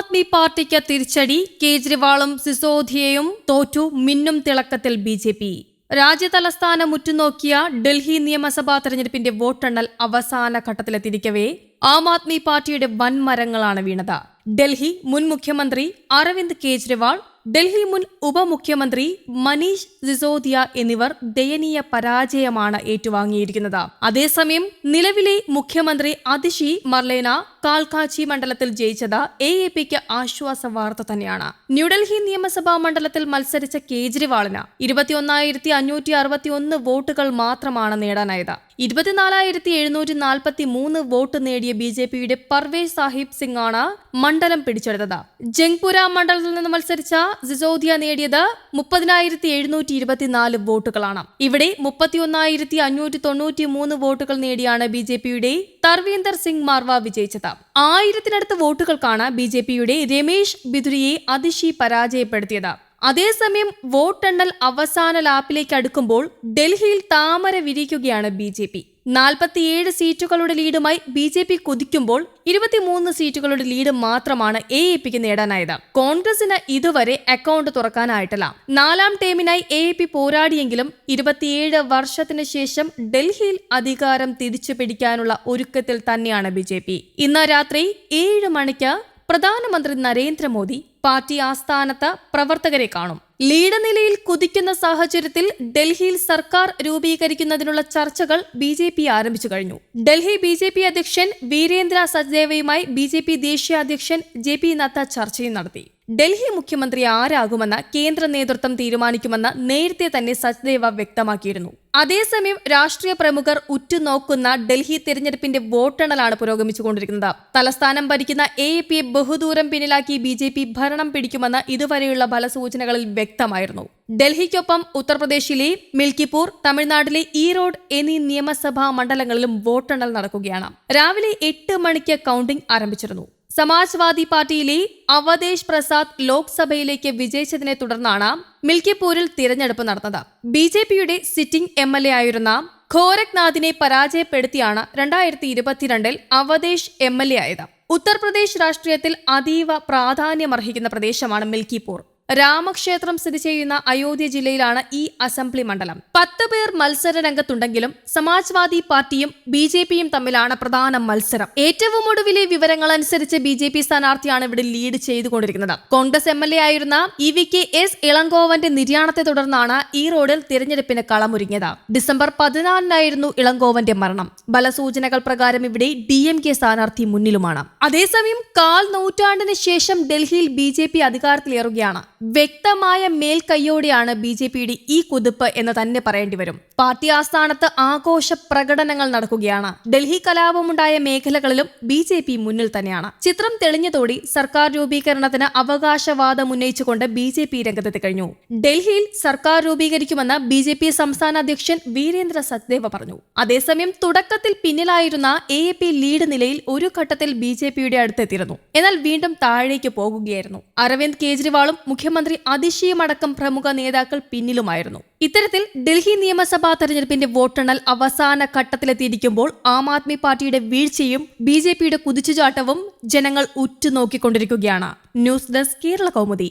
ആദ്മി പാർട്ടിക്ക് തിരിച്ചടി. കേജ്രിവാളും സിസോദിയയും തോറ്റു. മിന്നും തിളക്കത്തിൽ ബി ജെ പി. രാജ്യതലസ്ഥാനം ഉറ്റുനോക്കിയ ഡൽഹി നിയമസഭാ തെരഞ്ഞെടുപ്പിന്റെ വോട്ടെണ്ണൽ അവസാന ഘട്ടത്തിലെത്തിരിക്കവേ ആം ആദ്മി പാർട്ടിയുടെ വൻമരങ്ങളാണ് വീണത്. ഡൽഹി മുൻ മുഖ്യമന്ത്രി അരവിന്ദ് കേജ്രിവാൾ ഡൽഹി മുൻ ഉപമുഖ്യമന്ത്രി മനീഷ് സിസോദിയ എന്നിവർ ദയനീയ പരാജയമാണ് ഏറ്റുവാങ്ങിയിരിക്കുന്നത്. അതേസമയം നിലവിലെ മുഖ്യമന്ത്രി അതിഷി മർലേന കാൽക്കാച്ചി മണ്ഡലത്തിൽ ജയിച്ചത് എ എ പിക്ക് ആശ്വാസ വാർത്ത തന്നെയാണ്. ന്യൂഡൽഹി നിയമസഭാ മണ്ഡലത്തിൽ മത്സരിച്ച കേജ്രിവാളിന് ഇരുപത്തിയൊന്നായിരത്തി അഞ്ഞൂറ്റി അറുപത്തി ഒന്ന് വോട്ടുകൾ മാത്രമാണ് നേടാനായത്. ഇരുപത്തിനാലായിരത്തി എഴുന്നൂറ്റി നാൽപ്പത്തി മൂന്ന് വോട്ട് നേടിയ ബി ജെ പിയുടെ പർവേസ് സാഹിബ് സിംഗ് ആണ് മണ്ഡലം പിടിച്ചെടുത്തത്. ജംഗ്പുര മണ്ഡലത്തിൽ നിന്ന് മത്സരിച്ച സിസോദിയ നേടിയത് മുപ്പതിനായിരത്തി എഴുന്നൂറ്റി ഇരുപത്തിനാല് വോട്ടുകളാണ്. ഇവിടെ മുപ്പത്തിയൊന്നായിരത്തി അഞ്ഞൂറ്റി തൊണ്ണൂറ്റി മൂന്ന് വോട്ടുകൾ നേടിയാണ് ബി ജെ പിയുടെ തർവീന്ദർ സിംഗ് മാർവ വിജയിച്ചത്. ആയിരത്തിനടുത്ത് വോട്ടുകൾക്കാണ് ബി ജെ പിയുടെ രമേശ് ബിദുരിയെ അതിശി പരാജയപ്പെടുത്തിയത് അതേസമയം വോട്ടെണ്ണൽ അവസാന ലാപ്പിലേക്ക് അടുക്കുമ്പോൾ ഡൽഹിയിൽ താമര വിരിക്കുകയാണ് ബി ജെ പി. നാൽപ്പത്തിയേഴ് സീറ്റുകളുടെ ലീഡുമായി ബി ജെ പി കുതിക്കുമ്പോൾ ഇരുപത്തിമൂന്ന് സീറ്റുകളുടെ ലീഡ് മാത്രമാണ് എ എ പിക്ക് നേടാനായത്. കോൺഗ്രസിന് ഇതുവരെ അക്കൗണ്ട് തുറക്കാനായിട്ടില്ല. നാലാം ടേമിനായി എ എ പി പോരാടിയെങ്കിലും ഇരുപത്തിയേഴ് വർഷത്തിന് ശേഷം ഡൽഹിയിൽ അധികാരം തിരിച്ചു പിടിക്കാനുള്ള ഒരുക്കത്തിൽ തന്നെയാണ് ബി ജെ പി. ഇന്ന് രാത്രി ഏഴ് മണിക്ക് പ്രധാനമന്ത്രി നരേന്ദ്രമോദി പാർട്ടി ആസ്ഥാനത്ത് പ്രവർത്തകരെ കാണും. ലീഡ് നിലയിൽ കുതിക്കുന്ന സാഹചര്യത്തിൽ ഡൽഹിയിൽ സർക്കാർ രൂപീകരിക്കുന്നതിനുള്ള ചർച്ചകൾ ബി ജെ പി ആരംഭിച്ചു കഴിഞ്ഞു. ഡൽഹി ബി ജെ പി അധ്യക്ഷൻ വീരേന്ദ്ര സജ്ദേവയുമായി ബി ജെ പി ദേശീയ അധ്യക്ഷൻ ജെ പി നദ്ദ ചർച്ചയും നടത്തി. ഡൽഹി മുഖ്യമന്ത്രി ആരാകുമെന്ന് കേന്ദ്ര നേതൃത്വം തീരുമാനിക്കുമെന്ന് നേരത്തെ തന്നെ സച്ദേവ വ്യക്തമാക്കിയിരുന്നു. അതേസമയം രാഷ്ട്രീയ പ്രമുഖർ ഉറ്റുനോക്കുന്ന ഡൽഹി തെരഞ്ഞെടുപ്പിന്റെ വോട്ടെണ്ണലാണ് പുരോഗമിച്ചുകൊണ്ടിരിക്കുന്നത്. തലസ്ഥാനം ഭരിക്കുന്ന എ പിയെ ബഹുദൂരം പിന്നിലാക്കി ബി ജെ പി ഭരണം പിടിക്കുമെന്ന് ഇതുവരെയുള്ള ഫലസൂചനകളിൽ വ്യക്തമായിരുന്നു. ഡൽഹിക്കൊപ്പം ഉത്തർപ്രദേശിലെ മിൽക്കിപൂർ തമിഴ്നാട്ടിലെ ഈറോഡ് എന്നീ നിയമസഭാ മണ്ഡലങ്ങളിലും വോട്ടെണ്ണൽ നടക്കുകയാണ്. രാവിലെ എട്ട് മണിക്ക് കൌണ്ടിംഗ് ആരംഭിച്ചിരുന്നു. സമാജ്വാദി പാർട്ടിയിലെ അവതേഷ് പ്രസാദ് ലോക്സഭയിലേക്ക് വിജയിച്ചതിനെ തുടർന്നാണ് മിൽക്കിപ്പൂരിൽ തിരഞ്ഞെടുപ്പ് നടന്നത്. ബി ജെ പിയുടെ സിറ്റിംഗ് എം എൽ എ ആയിരുന്ന ഖോരക്നാഥിനെ പരാജയപ്പെടുത്തിയാണ് രണ്ടായിരത്തി ഇരുപത്തിരണ്ടിൽ അവതേഷ് എം എൽ എ ആയത്. ഉത്തർപ്രദേശ് രാഷ്ട്രീയത്തിൽ അതീവ പ്രാധാന്യമർഹിക്കുന്ന പ്രദേശമാണ് മിൽക്കിപൂർ. രാമക്ഷേത്രം സ്ഥിതി ചെയ്യുന്ന അയോധ്യ ജില്ലയിലാണ് ഈ അസംബ്ലി മണ്ഡലം. പത്ത് പേർ മത്സര രംഗത്തുണ്ടെങ്കിലും സമാജ്വാദി പാർട്ടിയും ബി ജെ പിയും തമ്മിലാണ് പ്രധാന മത്സരം. ഏറ്റവും ഒടുവിലെ വിവരങ്ങൾ അനുസരിച്ച് ബി ജെ പി സ്ഥാനാർത്ഥിയാണ് ഇവിടെ ലീഡ് ചെയ്തുകൊണ്ടിരിക്കുന്നത്. കോൺഗ്രസ് എം എൽ എ ആയിരുന്ന ഇ വി കെ എസ് ഇളങ്കോവന്റെ നിര്യാണത്തെ തുടർന്നാണ് ഈ റോഡിൽ തിരഞ്ഞെടുപ്പിന് കളമൊരുങ്ങിയത്. ഡിസംബർ പതിനാലിനായിരുന്നു ഇളങ്കോവന്റെ മരണം. ബലസൂചനകൾ പ്രകാരം ഇവിടെ ഡി എം കെ സ്ഥാനാർത്ഥി മുന്നിലുമാണ്. അതേസമയം കാൽ നൂറ്റാണ്ടിന് ശേഷം ഡൽഹിയിൽ ബി ജെ പി അധികാരത്തിലേറുകയാണ്. വ്യക്തമായ മേൽക്കൈയോടെയാണ് ബി ജെ പിയുടെ ഈ കുതിപ്പ് എന്ന് തന്നെ പറയേണ്ടി വരും. പാർട്ടി ആസ്ഥാനത്ത് ആഘോഷ പ്രകടനങ്ങൾ നടക്കുകയാണ്. ഡൽഹി കലാപമുണ്ടായ മേഖലകളിലും ബി ജെ പി മുന്നിൽ തന്നെയാണ്. ചിത്രം തെളിഞ്ഞതോടെ സർക്കാർ രൂപീകരണത്തിന് അവകാശവാദം ഉന്നയിച്ചുകൊണ്ട് ബി ജെ പി രംഗത്തെത്തി കഴിഞ്ഞു. ഡൽഹിയിൽ സർക്കാർ രൂപീകരിക്കുമെന്ന് ബി ജെ പി സംസ്ഥാന അധ്യക്ഷൻ വീരേന്ദ്ര സച്ദേവ പറഞ്ഞു. അതേസമയം തുടക്കത്തിൽ പിന്നിലായിരുന്ന എ എ പി ലീഡ് നിലയിൽ ഒരു ഘട്ടത്തിൽ ബി ജെ പിയുടെ അടുത്തെത്തിയിരുന്നു. എന്നാൽ വീണ്ടും താഴേക്ക് പോകുകയായിരുന്നു. അരവിന്ദ് കേജ്രിവാളും മുഖ്യമന്ത്രി അതിശയമടക്കം പ്രമുഖ നേതാക്കൾ പിന്നിലുമായിരുന്നു. ഇത്തരത്തിൽ ഡൽഹി നിയമസഭാ തെരഞ്ഞെടുപ്പിന്റെ വോട്ടെണ്ണൽ അവസാന ഘട്ടത്തിലെത്തിയിരിക്കുമ്പോൾ ആം ആദ്മി പാർട്ടിയുടെ വീഴ്ചയും ബി ജെ പിയുടെ കുതിച്ചുചാട്ടവും ജനങ്ങൾ ഉറ്റുനോക്കിക്കൊണ്ടിരിക്കുകയാണ്. News desk Kerala Kaumudi.